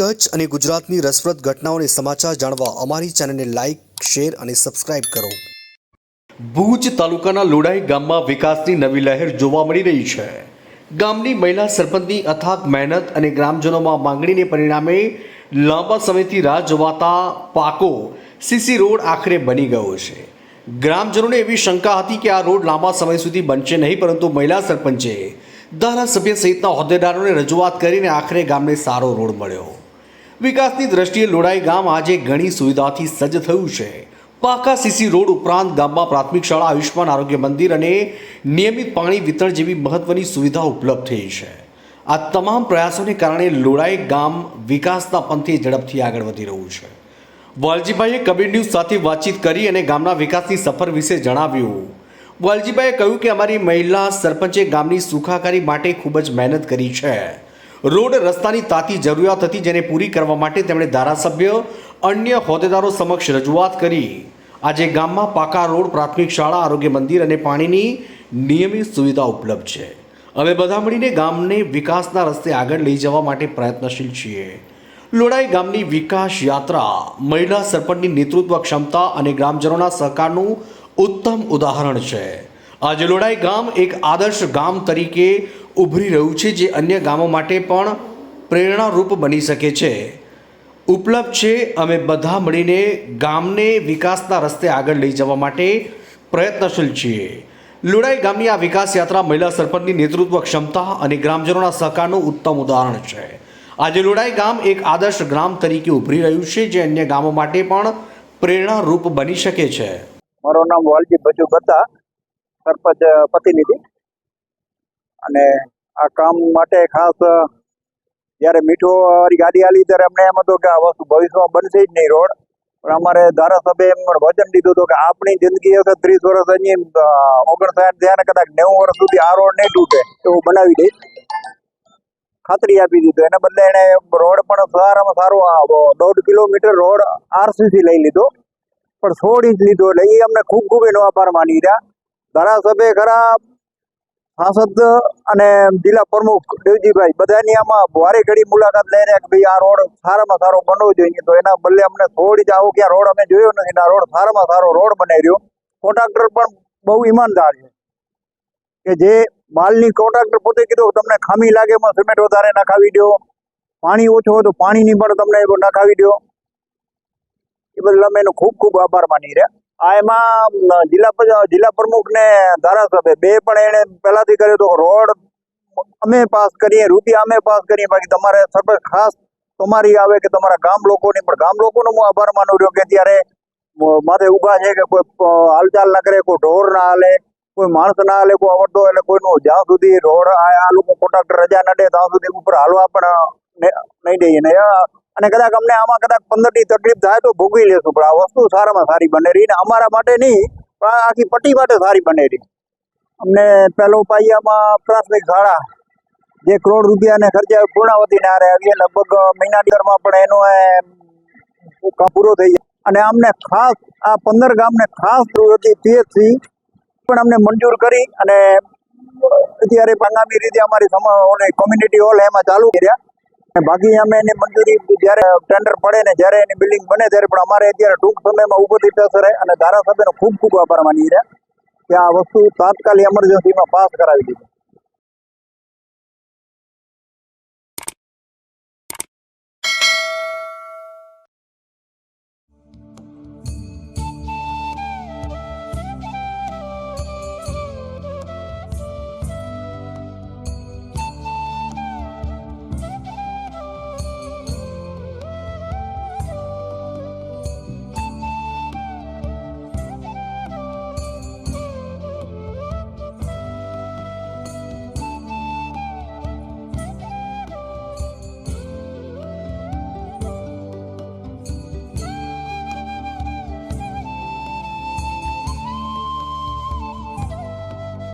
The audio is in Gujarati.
કચ્છ અને ગુજરાતની રસપ્રદ ઘટનાઓને સમાચાર જાણવા અમારી ચેનલને લાઇક શેર અને સબસ્ક્રાઇબ કરો. ભુજ તાલુકાના લોડાઈ ગામમાં વિકાસની નવી લહેર જોવા મળી રહી છે. ગામની મહિલા સરપંચની અથાગ મહેનત અને ગ્રામજનોમાં માંગણીને પરિણામે લાંબા સમયથી રાહ જોવાતા પાકો સીસી રોડ આખરે બની ગયો છે. ગ્રામજનોને એવી શંકા હતી કે આ રોડ લાંબા સમય સુધી બનશે નહીં, પરંતુ મહિલા સરપંચે ધારાસભ્ય સહિતના હોદ્દેદારોને રજૂઆત કરીને આખરે ગામને સારો રોડ મળ્યો. વિકાસની દ્રષ્ટિએ લોડાઈ ગામ આજે ઘણી સુવિધાથી સજ્જ થયું છે. પાકા સીસી રોડ ઉપરાંત ગામમાં પ્રાથમિક શાળા આયુષ્માન આરોગ્ય મંદિર અને નિયમિત પાણી વિતરણ જેવી મહત્વની સુવિધા ઉપલબ્ધ થઈ છે. આ તમામ પ્રયાસોને કારણે લોડાઈ ગામ વિકાસના પંથે ઝડપથી આગળ વધી રહ્યું છે. વાલજીભાઈએ કબીર ન્યૂઝ સાથે વાતચીત કરી અને ગામના વિકાસની સફર વિશે જણાવ્યું. વાલજીભાઈએ કહ્યું કે અમારી મહિલા સરપંચે ગામની સુખાકારી માટે ખૂબ જ મહેનત કરી છે. રોડ રસ્તાની તાતી જરૂરિયાત હતી જેને પૂરી કરવા માટે તેમણે ધારાસભ્ય, અન્ય હોદ્દેદારો સમક્ષ રજૂઆત કરી. આજે ગામમાં પાકા રોડ, પ્રાથમિક શાળા, આરોગ્ય મંદિર અને પાણીની નિયમિત સુવિધા ઉપલબ્ધ છે. અમે બધા મળીને ગામને વિકાસના રસ્તે આગળ લઈ જવા માટે પ્રયત્નશીલ છીએ. લોડાઈ ગામની વિકાસ યાત્રા, મહિલા સરપંચની નેતૃત્વ ક્ષમતા અને ગ્રામજનોના સહકારનું ઉત્તમ ઉદાહરણ છે. આજે લોડાઈ ગામ એક આદર્શ ગામ તરીકે ઉભરી રહ્યું છે જે અન્ય ગામો માટે પણ પ્રેરણારૂપ બની શકે છે. ઉપલબ્ધ છે, અમે બધા મળીને ગામને વિકાસના રસ્તે આગળ લઈ જવા માટે પ્રયત્નશીલ છીએ. લુડાઈ ગામની આ વિકાસ યાત્રા મહિલા સરપંચની નેતૃત્વ ક્ષમતા અને ગ્રામજનોના સહકારનું ઉત્તમ ઉદાહરણ છે. આજે લુડાઈ ગામ એક આદર્શ ગ્રામ તરીકે ઉભરી રહ્યું છે, જે અન્ય ગામો માટે પણ પ્રેરણારૂપ બની શકે છે. મારું નામ વાલજી ભજુ ગતા સરપંચ પ્રતિનિધિ. અને આ કામ માટે ખાસ જ્યારે મીઠો ગાડી આલી ત્યારે અમને એમ હતું કે આ વસ્તુ ભવિષ્યમાં બનશે જ નહીં રોડ. પણ અમારે ધારાસભ્ય એમ વચન દીધું હતું કે આપણી જિંદગી હશે ત્રીસ વર્ષ અહીં ઓગણસાઠ થયા કદાચ નેવું વર્ષ સુધી આ રોડ નહીં તૂટે એવું બનાવી દઈશ ખાતરી આપી દીધું. એના બદલે એને રોડ પણ સારામાં સારો દોઢ કિલોમીટર રોડ આરસીસી લઈ લીધો. પણ છોડી જ લીધો એટલે એ અમને ખૂબ ખૂબ એનો આભાર માની રહ્યા. ધારાસભ્ય ખરા સાંસદ અને જિલ્લા પ્રમુખ દેવજીભાઈ બધાની આમાં વારે ઘડી મુલાકાત લઈ રહ્યા કે ભાઈ આ રોડ સારામાં સારો બનવો જોઈએ. તો એના બદલે અમને થોડી જ આવો કે આ રોડ અમે જોયો નથી આ રોડ સારામાં સારો રોડ બનાવી રહ્યો. કોન્ટ્રાક્ટર પણ બહુ ઈમાનદાર છે. કે જે માલની કોન્ટ્રાક્ટર પોતે કીધું તમને ખામી લાગે એમાં સિમેન્ટ વધારે નખાવી દો. પાણી ઓછું હોય તો પાણીની પણ તમને નખાવી દો. એ બદલ અમે એનો ખૂબ ખૂબ આભાર માની રહ્યા. આ એમાં જિલ્લા જિલ્લા પ્રમુખ ને ધારાસભ્ય, બે પણ એને પહેલાથી કર્યું તો રોડ અમે પાસ કરીએ, રૂપિયા અમે પાસ કરીએ, બાકી તમારે સરપંચ ખાસ તમારી આવે કે તમારા ગામ લોકોની, પણ ગામ લોકોનો હું આભાર માનું રહ્યો કે ત્યારે માથે ઊભા છે કે કોઈ હાલચાલ ના કરે, કોઈ ઢોર ના હાલે, કોઈ માણસ ના હાલે, કોઈ આવડતો એટલે કોઈનું જ્યાં સુધી રોડ, આ લોકો કોન્ટ્રાક્ટર રજા ન દે ત્યાં સુધી ઉપર હાલવા પણ નહીં દઈએ. ને અને કદાચ અમને આમાં કદાચ પંદરની તકલીફ થાય તો ભોગવી લેશું. પણ આ વસ્તુ સારામાં સારી બને રહી ને અમારા માટે નહીં, પણ આખી પટ્ટી માટે સારી બને રહી. અમને પેલો પાયામાં પ્રાથમિક શાળા, જે કરોડ રૂપિયાને ખર્ચે પૂર્ણાવતી ને હારે આવી લગભગ મહિના દિવસમાં પણ એનો પૂરો થઈ જાય. અને અમને ખાસ, આ પંદર ગામને ખાસ હતી પીએચસી પણ અમને મંજૂર કરી અને અત્યારે આગામી રીતે અમારી કોમ્યુનિટી હોલ એમાં ચાલુ કર્યા. અને બાકી અમે એની મંજૂરી જ્યારે ટેન્ડર પડે ને જ્યારે એની બિલ્ડિંગ બને ત્યારે પણ અમારે અત્યારે ટૂંક સમયમાં ઉપરથી રહે અને ધારાસભ્યનો ખૂબ ખૂબ આભાર માની રહ્યા કે આ વસ્તુ તાત્કાલિક એમરજન્સીમાં પાસ કરાવી દીધી.